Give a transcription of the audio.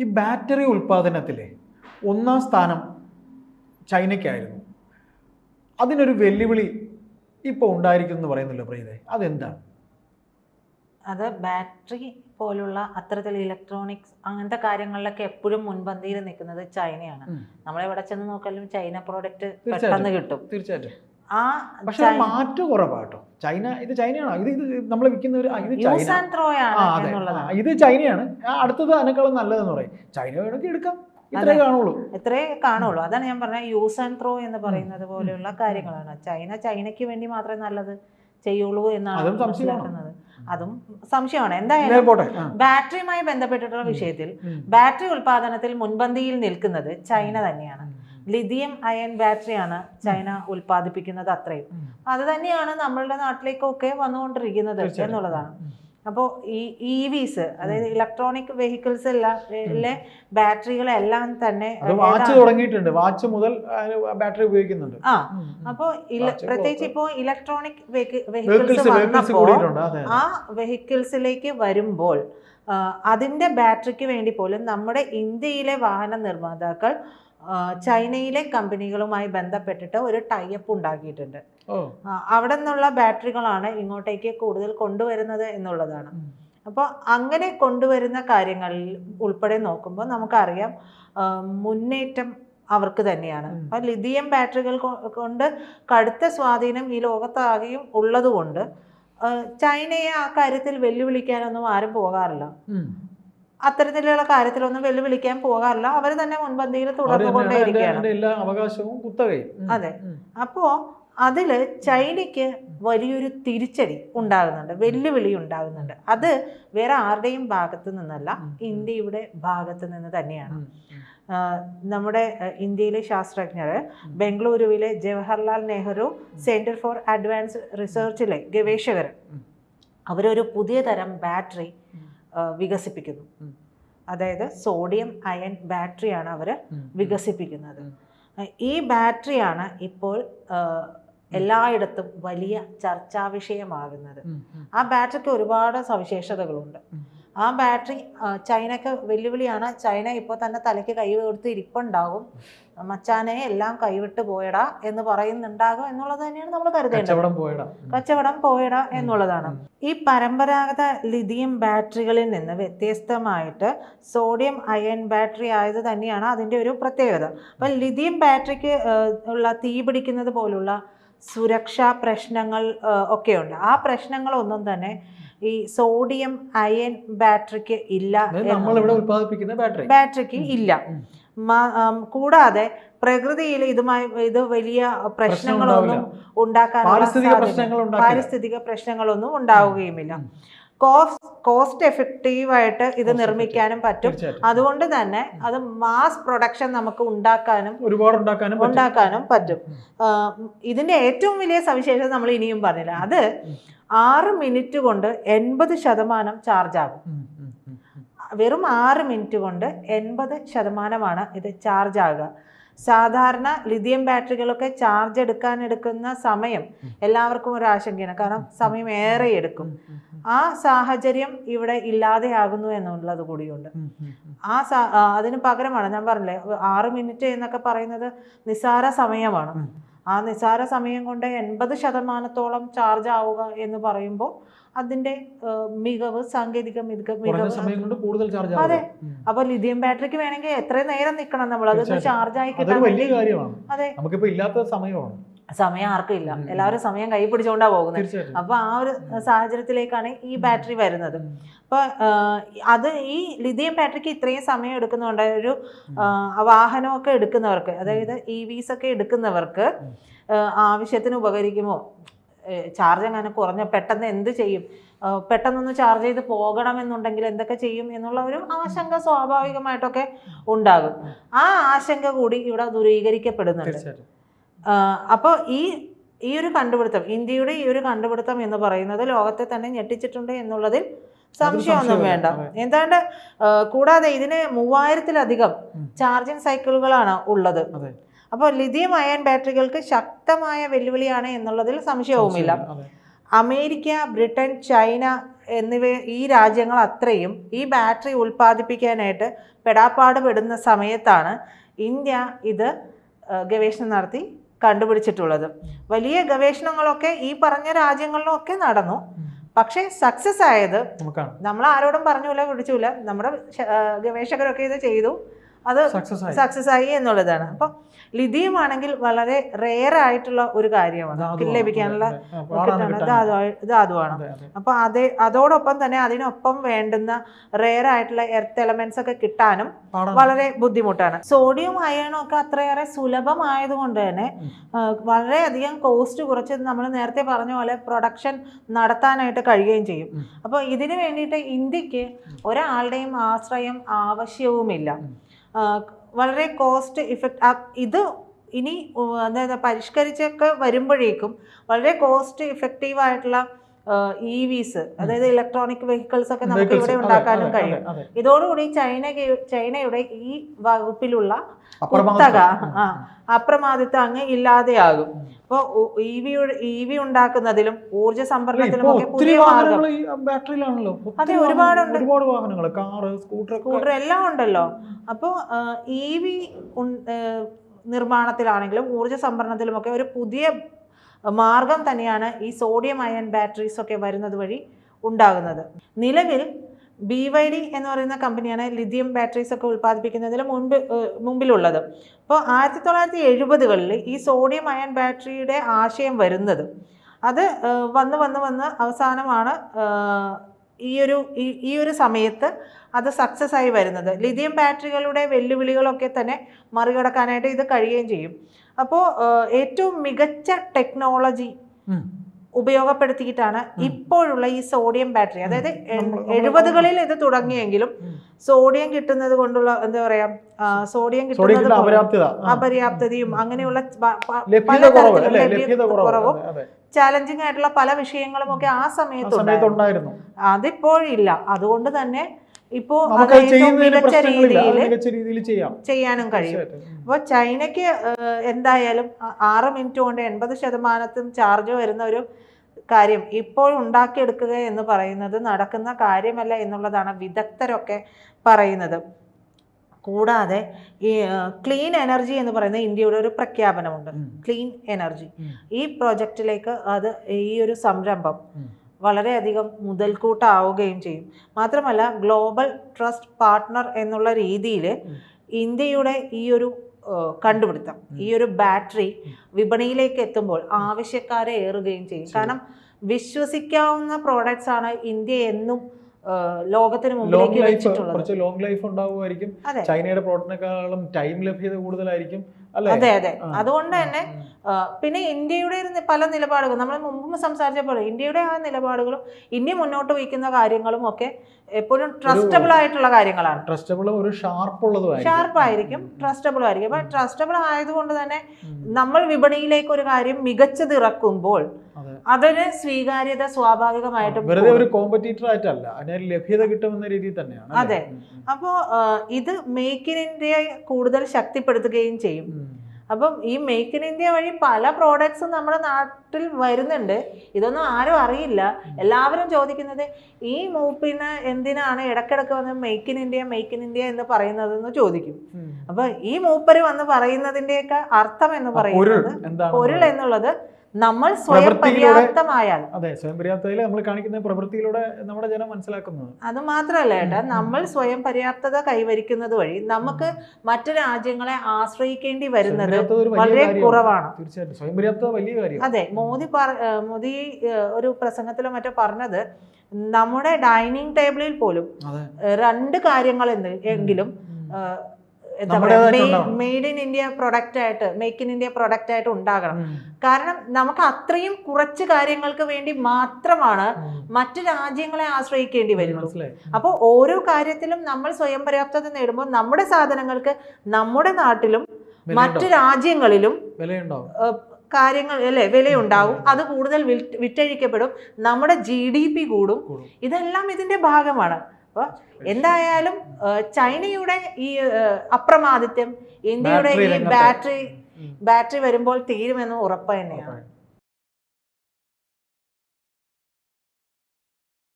ഈ ബാറ്ററി ഉൽപ്പാദനത്തിലെ ഒന്നാം സ്ഥാനം ചൈനയ്ക്കായിരുന്നു. അതിനൊരു വെല്ലുവിളി ഇപ്പോൾ ഉണ്ടായിരിക്കും എന്ന് പറയുന്നില്ല പ്രീതെ അതെന്താണ്? അത് ബാറ്ററി പോലുള്ള അത്തരത്തിൽ ഇലക്ട്രോണിക്സ് അങ്ങനത്തെ കാര്യങ്ങളിലൊക്കെ എപ്പോഴും മുൻപന്തിയിൽ നിൽക്കുന്നത് ചൈനയാണ്. നമ്മളെവിടെ ചെന്ന് നോക്കാലും ചൈന പ്രോഡക്റ്റ് പെട്ടെന്ന് കിട്ടും. തീർച്ചയായിട്ടും. ആ പക്ഷെ മാറ്റ കുറവാട്ടോ. ചൈന ഇത് ചൈനയാണോ? ഇത് ഇത് നമ്മൾ വിൽക്കുന്നവർ ഇത് യൂസ് ചൈന. ഇത് ചൈനയാണ്. അടുത്തത് അതിനേക്കാളും നല്ലതെന്ന് പറയും. ചൈന വേണമെങ്കിൽ എടുക്കാം. ഇത്രേ. കാണുള്ളൂ. ഇത്രേ കാണുള്ളൂ. അതാണ് ഞാൻ പറഞ്ഞത്. യൂസ് ആൻഡ് ത്രോ എന്ന് പറയുന്നത് പോലെയുള്ള കാര്യങ്ങളാണ്. ചൈന ചൈനയ്ക്ക് വേണ്ടി മാത്രമേ നല്ലത് ചെയ്യുള്ളൂ എന്നാണ് അതും സംശയമാണ്. മനസ്സിലാക്കുന്നത്. അതും സംശയമാണ്. എന്തായാലും ബാറ്ററിയുമായി ബന്ധപ്പെട്ടിട്ടുള്ള വിഷയത്തിൽ ബാറ്ററി ഉൽപാദനത്തിൽ മുൻപന്തിയിൽ നിൽക്കുന്നത് ചൈന തന്നെയാണ്. ലിഥിയം അയൺ ബാറ്ററിയാണ് ചൈന ഉൽപ്പാദിപ്പിക്കുന്നത് അത്രയും. അത് തന്നെയാണ് നമ്മളുടെ നാട്ടിലേക്കൊക്കെ വന്നുകൊണ്ടിരിക്കുന്നത്. എന്നുള്ളതാണ്. അപ്പോൾ ഈ ഇ വിസ് അതായത് ഇലക്ട്രോണിക് വെഹിക്കിൾസ് എല്ലാം ബാറ്ററികളെല്ലാം തന്നെ വാച്ച് തുടങ്ങിയിട്ടുണ്ട്. വാച്ച് മുതൽ ബാറ്ററി ഉപയോഗിക്കുന്നുണ്ട്. ആ. അപ്പോൾ പ്രത്യേകിച്ച് ഇപ്പോ ഇപ്പോൾ ഇലക്ട്രോണിക് വെഹിക്കിൾസ് വന്നപ്പോൾ ആ വെഹിക്കിൾസിലേക്ക് വരുമ്പോൾ അതിന്റെ ബാറ്ററിക്ക് വേണ്ടി പോലും നമ്മുടെ ഇന്ത്യയിലെ വാഹന നിർമ്മാതാക്കൾ ചൈനയിലെ കമ്പനികളുമായി ബന്ധപ്പെട്ടിട്ട് ഒരു ടൈപ്പ് ഉണ്ടാക്കിയിട്ടുണ്ട് അവിടെ നിന്നുള്ള ബാറ്ററികളാണ് ഇങ്ങോട്ടേക്ക് കൂടുതൽ കൊണ്ടുവരുന്നത് എന്നുള്ളതാണ്. അപ്പോൾ അങ്ങനെ കൊണ്ടുവരുന്ന കാര്യങ്ങളിൽ ഉൾപ്പെടെ നോക്കുമ്പോൾ നമുക്കറിയാം മുന്നേറ്റം അവർക്ക് തന്നെയാണ്. അപ്പം ലിഥിയം ബാറ്ററികൾ കൊണ്ട് കടുത്ത സ്വാധീനം ഈ ലോകത്താകെയും ഉള്ളതുകൊണ്ട് ചൈനയെ ആ കാര്യത്തിൽ വെല്ലുവിളിക്കാനൊന്നും ആരും പോകാറില്ല. അത്തരത്തിലുള്ള കാര്യത്തിലൊന്നും വെല്ലുവിളിക്കാൻ പോകാറില്ല. അവർ തന്നെ മുൻപന്തിയിൽ തുടർന്നുകൊണ്ടേയിരിക്കുകയാണ് എല്ലാ അവകാശവും കുത്തകയും. അതെ. അപ്പോ അതിൽ ചൈനയ്ക്ക് വലിയൊരു തിരിച്ചടി ഉണ്ടാകുന്നുണ്ട്. വെല്ലുവിളി ഉണ്ടാകുന്നുണ്ട്. അത് വേറെ ആരുടെയും ഭാഗത്തു നിന്നല്ല ഇന്ത്യയുടെ ഭാഗത്തു നിന്ന് തന്നെയാണ്. നമ്മുടെ ഇന്ത്യയിലെ ശാസ്ത്രജ്ഞർ ബംഗളൂരുവിലെ Jawaharlal Nehru centre for advance റിസർച്ചിലെ ഗവേഷകർ. അവരൊരു പുതിയ തരം ബാറ്ററി വികസിപ്പിക്കുന്നു അതായത് സോഡിയം അയൺ ബാറ്ററിയാണ് അവർ. വികസിപ്പിക്കുന്നത് ഈ ബാറ്ററിയാണ് ഇപ്പോൾ എല്ലായിടത്തും വലിയ ചർച്ചാ വിഷയമാകുന്നത് ഉം. ഉം. ആ ബാറ്ററിക്ക് ഒരുപാട് സവിശേഷതകളുണ്ട്. ആ ബാറ്ററി ആഹ്, ചൈനക്ക് വെല്ലുവിളിയാണ്. ചൈന ഇപ്പോൾ തന്നെ തലയ്ക്ക് കൈ കൊടുത്ത് ഇരിപ്പുണ്ടാകും. മച്ചാനെ എല്ലാം കൈവിട്ട് പോയടാ എന്ന് പറയുന്നുണ്ടാകും എന്നുള്ളത് തന്നെയാണ് നമ്മൾ കരുതേണ്ടത്. കച്ചവടം. പോയടാ. എന്നുള്ളതാണ്. ഈ പരമ്പരാഗത ലിഥിയം ബാറ്ററികളിൽ നിന്ന് വ്യത്യസ്തമായിട്ട് സോഡിയം അയൺ ബാറ്ററി ആയത് തന്നെയാണ് അതിന്റെ ഒരു പ്രത്യേകത. അപ്പം ലിഥിയം ബാറ്ററിക്ക് ഉള്ള തീ പിടിക്കുന്നത് പോലുള്ള സുരക്ഷാ പ്രശ്നങ്ങൾ ഒക്കെയുണ്ട്. ആ പ്രശ്നങ്ങളൊന്നും തന്നെ ഈ സോഡിയം അയൺ ബാറ്ററിക്ക് ഇല്ല നമ്മളിവിടെ. ഉത്പാദിപ്പിക്കുന്ന ബാറ്ററി. ബാറ്ററിക്ക് ഇല്ല. കൂടാതെ പ്രകൃതിയിൽ ഇതുമായി ഇത് വലിയ പ്രശ്നങ്ങളൊന്നും ഉണ്ടാക്കാൻ പാരിസ്ഥിതിക പ്രശ്നങ്ങളൊന്നും ഉണ്ടാവുകയുമില്ല. കോസ്റ്റ് കോസ്റ്റ് എഫക്റ്റീവായിട്ട് ഇത് നിർമ്മിക്കാനും പറ്റും. അതുകൊണ്ട് തന്നെ അത് മാസ് പ്രൊഡക്ഷൻ നമുക്ക് ഉണ്ടാക്കാനും ഒരുപാട് ഉണ്ടാക്കാനും പറ്റും. ഉണ്ടാക്കാനും പറ്റും. ഇതിന്റെ ഏറ്റവും വലിയ സവിശേഷത നമ്മൾ ഇനിയും പറഞ്ഞില്ല. അത് ആറ് മിനിറ്റ് കൊണ്ട് എൺപത് ശതമാനം ചാർജ് ആകും. വെറും ആറ് മിനിറ്റ് കൊണ്ട് എൺപത് ശതമാനമാണ് ഇത് ചാർജ് ആകുക. സാധാരണ ലിഥിയം ബാറ്ററികളൊക്കെ ചാർജ് എടുക്കാൻ എടുക്കുന്ന സമയം എല്ലാവർക്കും ഒരു ആശങ്കയാണ്. കാരണം സമയം ഏറെ എടുക്കും. ആ സാഹചര്യം ഇവിടെ ഇല്ലാതെയാകുന്നു എന്നുള്ളത് കൂടിയുണ്ട്. ആ സാ- അതിന് പകരമാണ് ഞാൻ പറഞ്ഞില്ലേ ആറ് മിനിറ്റ് എന്നൊക്കെ പറയുന്നത് നിസാര സമയമാണ്. ആ നിസാര സമയം കൊണ്ട് എൺപത് ശതമാനത്തോളം ചാർജ് ആവുക എന്ന് പറയുമ്പോൾ അതിന്റെ മികവ് സാങ്കേതിക മിക- മികവ് അതെ. അപ്പൊ ലിഥിയം ബാറ്ററിക്ക് വേണമെങ്കിൽ എത്ര നേരം നിൽക്കണം നമ്മൾ. അതൊന്ന് ചാർജ് ആയി കിട്ടാൻ അതെ. നമുക്കിപ്പോ ഇല്ലാത്ത സമയമാണ്. സമയം ആർക്കും ഇല്ല. എല്ലാവരും സമയം കൈ പിടിച്ചുകൊണ്ടാ പോകുന്നത് അപ്പൊ ആ ഒരു സാഹചര്യത്തിലേക്കാണ് ഈ ബാറ്ററി വരുന്നത്. അപ്പൊ അത് ഈ ലിഥിയം ബാറ്ററിക്ക് ഇത്രയും സമയം എടുക്കുന്നുണ്ട് ഒരു വാഹനമൊക്കെ എടുക്കുന്നവർക്ക് അതായത് ഇ വിസ് ഒക്കെ എടുക്കുന്നവർക്ക് ആവശ്യത്തിന് ഉപകരിക്കുമോ? ചാർജ് അങ്ങനെ കുറഞ്ഞ പെട്ടെന്ന് എന്ത് ചെയ്യും? പെട്ടെന്നൊന്ന് ചാർജ് ചെയ്ത് പോകണമെന്നുണ്ടെങ്കിൽ എന്തൊക്കെ ചെയ്യും എന്നുള്ള ഒരു ആശങ്ക സ്വാഭാവികമായിട്ടൊക്കെ ഉണ്ടാകും. ആ ആശങ്ക കൂടി ഇവിടെ ദൂരീകരിക്കപ്പെടുന്നുണ്ട്. അപ്പോൾ ഈ ഈ ഒരു കണ്ടുപിടുത്തം ഇന്ത്യയുടെ ഈ ഒരു കണ്ടുപിടുത്തം എന്ന് പറയുന്നത് ലോകത്തെ തന്നെ ഞെട്ടിച്ചിട്ടുണ്ട് എന്നുള്ളതിൽ സംശയമൊന്നും. വേണ്ട. എന്താണ്ട് കൂടാതെ ഇതിന് മൂവായിരത്തിലധികം. ചാർജിങ് സൈക്കിളുകളാണ് ഉള്ളത്. അപ്പോൾ ലിഥിയം അയൺ ബാറ്ററികൾക്ക് ശക്തമായ വെല്ലുവിളിയാണ് എന്നുള്ളതിൽ സംശയവുമില്ല. അമേരിക്ക ബ്രിട്ടൻ ചൈന എന്നിവ ഈ രാജ്യങ്ങൾ അത്രയും ഈ ബാറ്ററി ഉൽപ്പാദിപ്പിക്കാനായിട്ട് പെടാപ്പാട് പെടുന്ന സമയത്താണ് ഇന്ത്യ ഇത് ഗവേഷണം നടത്തി കണ്ടുപിടിച്ചിട്ടുള്ളത്. വലിയ ഗവേഷണങ്ങളൊക്കെ ഈ പറഞ്ഞ രാജ്യങ്ങളിലൊക്കെ നടന്നു. പക്ഷേ സക്സസ് ആയത് നമ്മൾ ആരോടും പറഞ്ഞൂല വിളിച്ചൂല. നമ്മുടെ ഗവേഷകരൊക്കെ ഇത് ചെയ്തു. അത് സക്സസ് ആയി. എന്നുള്ളതാണ്. അപ്പം ലിഥിയം ആണെങ്കിൽ വളരെ റെയർ ആയിട്ടുള്ള ഒരു കാര്യമാണ്. ലഭിക്കാനുള്ള. ധാതുവാണ്. അതെ, അതെ. അപ്പൊ അതേ അതോടൊപ്പം തന്നെ അതിനൊപ്പം വേണ്ടുന്ന റെയർ ആയിട്ടുള്ള എർത്ത് എലമെന്റ്സ് ഒക്കെ കിട്ടാനും വളരെ ബുദ്ധിമുട്ടാണ്. സോഡിയം അയണും ഒക്കെ അത്രയേറെ സുലഭമായതുകൊണ്ട് തന്നെ വളരെയധികം കോസ്റ്റ് കുറച്ച് നമ്മൾ നേരത്തെ പറഞ്ഞ പോലെ പ്രൊഡക്ഷൻ നടത്താനായിട്ട് കഴിയുകയും ചെയ്യും. അപ്പൊ അപ്പോൾ ഇതിനു വേണ്ടിയിട്ട് ഇന്ത്യയ്ക്ക് ഒരാളുടെയും ആശ്രയം ആവശ്യവുമില്ല. വളരെ കോസ്റ്റ് ഇഫക്റ്റ് ഇത് ഇനി എന്താ പരിഷ്കരിച്ചൊക്കെ വരുമ്പോഴേക്കും വളരെ കോസ്റ്റ് ഇഫക്റ്റീവ് ആയിട്ടുള്ള ഇ വിസ് അതായത് ഇലക്ട്രോണിക് വെഹിക്കിൾസ് ഒക്കെ നമുക്ക് ഇവിടെ ഉണ്ടാക്കാനും കഴിയും. ഇതോടുകൂടി ചൈന ചൈനയുടെ ഈ വകുപ്പിലുള്ള. കുത്തക അപ്രമാദിത്വം അങ്ങ് ഇല്ലാതെയാകും. അപ്പോൾ ഇ വി ഇ വി ഉണ്ടാക്കുന്നതിലും ഊർജ അല്ല, സംഭരണത്തിലും ഒക്കെ പുതിയ ബാറ്ററിയിലാണല്ലോ. അതെ, ഒരുപാടുണ്ട്. ഒരുപാട് വാഹനങ്ങൾ കാറ് സ്കൂട്ടർ സ്കൂട്ടർ എല്ലാം ഉണ്ടല്ലോ. അപ്പോൾ ഇ വി നിർമ്മാണത്തിലാണെങ്കിലും ഊർജ സംഭരണത്തിലുമൊക്കെ ഒരു പുതിയ മാർഗം തന്നെയാണ് ഈ സോഡിയം അയൺ ബാറ്ററീസ് ഒക്കെ വരുന്നത് വഴി ഉണ്ടാകുന്നത്. നിലവിൽ ബി വൈ ഡി എന്ന് പറയുന്ന കമ്പനിയാണ് ലിഥിയം ബാറ്ററീസ് ഒക്കെ ഉൽപ്പാദിപ്പിക്കുന്നതിൽ മുൻപ് മുമ്പിലുള്ളത്. അപ്പോൾ ആയിരത്തി തൊള്ളായിരത്തി എഴുപതുകളിൽ ഈ സോഡിയം അയൺ ബാറ്ററിയുടെ ആശയം വരുന്നത്. അത് വന്ന് വന്ന് വന്ന് അവസാനമാണ് ഈ ഒരു ഈ ഒരു സമയത്ത് അത് സക്സസ് ആയി വരുന്നത്. ലിഥിയം ബാറ്ററികളുടെ വെല്ലുവിളികളൊക്കെ തന്നെ മറികടക്കാനായിട്ട് ഇത് കഴിയുകയും ചെയ്യും. അപ്പോൾ ഏറ്റവും മികച്ച ടെക്നോളജി ഉപയോഗപ്പെടുത്തിയിട്ടാണ് ഇപ്പോഴുള്ള ഈ സോഡിയം ബാറ്ററി അതായത് എഴുപതുകളിൽ ഇത് തുടങ്ങിയെങ്കിലും സോഡിയം കിട്ടുന്നത് കൊണ്ടുള്ള എന്താ പറയാ സോഡിയം കിട്ടുന്നത്. അപര്യാപ്തതയും അങ്ങനെയുള്ള പല തരത്തിലുള്ള കുറവ്. ചാലഞ്ചിങ് ആയിട്ടുള്ള പല വിഷയങ്ങളും ഒക്കെ ആ സമയത്ത് ഉണ്ടായിരുന്നു. അതിപ്പോഴില്ല. അതുകൊണ്ട് തന്നെ ഇപ്പോ അത് ഏറ്റവും മികച്ച രീതിയിൽ ചെയ്യാം. ചെയ്യാനും കഴിയും. അപ്പൊ ചൈനക്ക് അപ്പോൾ ചൈനയ്ക്ക് എന്തായാലും ആറ് മിനിറ്റ് കൊണ്ട് എൺപത് ശതമാനത്തും ചാർജ് വരുന്ന ഒരു കാര്യം ഇപ്പോൾ ഉണ്ടാക്കിയെടുക്കുക എന്ന് പറയുന്നത് നടക്കുന്ന കാര്യമല്ല എന്നുള്ളതാണ് വിദഗ്ധരൊക്കെ പറയുന്നത്. കൂടാതെ ഈ ക്ലീൻ എനർജി എന്ന് പറയുന്ന ഇന്ത്യയുടെ ഒരു പ്രഖ്യാപനമുണ്ട്. ക്ലീൻ എനർജി ഈ പ്രോജക്റ്റിലേക്ക് അത് ഈ ഒരു സംരംഭം. വളരെയധികം മുതൽക്കൂട്ടാവുകയും ചെയ്യും. മാത്രമല്ല ഗ്ലോബൽ ട്രസ്റ്റ് പാർട്ട്ണർ എന്നുള്ള രീതിയിൽ ഇന്ത്യയുടെ ഈ ഒരു കണ്ടുപിടുത്തം ഈ ഒരു ബാറ്ററി വിപണിയിലേക്ക് എത്തുമ്പോൾ ആവശ്യക്കാരെ ഏറുകയും ചെയ്യും. കാരണം വിശ്വസിക്കാവുന്ന പ്രോഡക്ട്സ് ആണ് ഇന്ത്യ എന്നും ലോകത്തിന് മുമ്പിലേക്ക് വെച്ചിട്ടുള്ളത്. ലോങ് ലൈഫ് ഉണ്ടാവുമായിരിക്കും. ചൈനയുടെ പ്രോട്ടീനേക്കാളും ടൈം ലഭ്യത കൂടുതലായിരിക്കും അതെ അതെ. അതുകൊണ്ട് തന്നെ പിന്നെ ഇന്ത്യയുടെ പല നിലപാടുകളും നമ്മൾ മുമ്പ് സംസാരിച്ച പോലെ ഇന്ത്യയുടെ ആ നിലപാടുകളും ഇന്ത്യ മുന്നോട്ട് വയ്ക്കുന്ന കാര്യങ്ങളും ഒക്കെ എപ്പോഴും ട്രസ്റ്റബിൾ ആയിട്ടുള്ള കാര്യങ്ങളാണ്. ട്രസ്റ്റബിൾ ഒരു ഷാർപ്പ് ഷാർപ്പ് ആയിരിക്കും. ട്രസ്റ്റബിൾ ആയിരിക്കും അപ്പം ട്രസ്റ്റബിൾ ആയതുകൊണ്ട് തന്നെ നമ്മൾ വിപണിയിലേക്ക് ഒരു കാര്യം മികച്ചത് ഇറക്കുമ്പോൾ. അതൊരു സ്വീകാര്യത സ്വാഭാവികമായിട്ടും വെറുതെ ഒരു. കോമ്പറ്റീറ്റർ ആയിട്ടല്ല. അതിന് ലഭ്യത കിട്ടുമെന്ന രീതിയിൽ തന്നെയാണ് അതെ. ആ, ഇത് മേക്ക് ഇൻ ഇന്ത്യയെ കൂടുതൽ ശക്തിപ്പെടുത്തുകയും ചെയ്യും. അപ്പം ഈ മേക്ക് ഇൻ ഇന്ത്യ വഴി പല പ്രോഡക്ട്സും നമ്മുടെ നാട്ടിൽ വരുന്നുണ്ട്. ഇതൊന്നും ആരും അറിയില്ല. എല്ലാവരും ചോദിക്കുന്നത് ഈ മൂപ്പിന് എന്തിനാണ് ഇടക്കിടക്ക് വന്ന് make in India make in India എന്ന് പറയുന്നതെന്ന് ചോദിക്കും. അപ്പൊ ഈ മൂപ്പര് വന്ന് പറയുന്നതിന്റെയൊക്കെ അർത്ഥം എന്ന് പറയുന്നത് പൊരുൾ എന്നുള്ളത് നമ്മൾ സ്വയം പര്യാപ്തമായാൽ അതെ സ്വയം പര്യാപ്തതയിൽ നമ്മൾ കാണിക്കുന്ന പ്രവൃത്തിയിലൂടെ നമ്മുടെ ജനം മനസ്സിലാക്കുന്നത്. അത് മാത്രമല്ല ഏട്ടാ നമ്മൾ സ്വയം പര്യാപ്തത കൈവരിക്കുന്നത് വഴി നമുക്ക് മറ്റു രാജ്യങ്ങളെ ആശ്രയിക്കേണ്ടി വരുന്നത് വളരെ കുറവാണ്. തീർച്ചയായിട്ടും. സ്വയം പര്യാപ്തത വലിയ കാര്യം അതെ മോദി മോദി ഒരു പ്രസംഗത്തിലോ മറ്റോ പറഞ്ഞത് നമ്മുടെ ഡൈനിങ് ടേബിളിൽ പോലും രണ്ട് കാര്യങ്ങൾ എങ്കിലും മെയ്ഡ് ഇൻ ഇന്ത്യ പ്രൊഡക്റ്റ് ആയിട്ട് മേക്ക് ഇൻ ഇന്ത്യ പ്രൊഡക്റ്റ് ആയിട്ട് ഉണ്ടാകണം. കാരണം നമുക്ക് അത്രയും കുറച്ച് കാര്യങ്ങൾക്ക് വേണ്ടി മാത്രമാണ് മറ്റു രാജ്യങ്ങളെ ആശ്രയിക്കേണ്ടി വരുന്നത് അപ്പോൾ ഓരോ കാര്യത്തിലും നമ്മൾ സ്വയം പര്യാപ്തത നേടുമ്പോൾ നമ്മുടെ സാധനങ്ങൾക്ക് നമ്മുടെ നാട്ടിലും മറ്റു രാജ്യങ്ങളിലും കാര്യങ്ങൾ അല്ലേ വിലയുണ്ടാവും. അത് കൂടുതൽ വിറ്റഴിക്കപ്പെടും. നമ്മുടെ ജി ഡി പി കൂടും. ഇതെല്ലാം ഇതിന്റെ ഭാഗമാണ്. അപ്പോൾ എന്തായാലും ചൈനയുടെ ഈ അപ്രമാദിത്യം ഇന്ത്യയുടെ ഈ ബാറ്ററി ബാറ്ററി വരുമ്പോൾ തീരുമെന്ന് ഉറപ്പ് തന്നെയാണ്.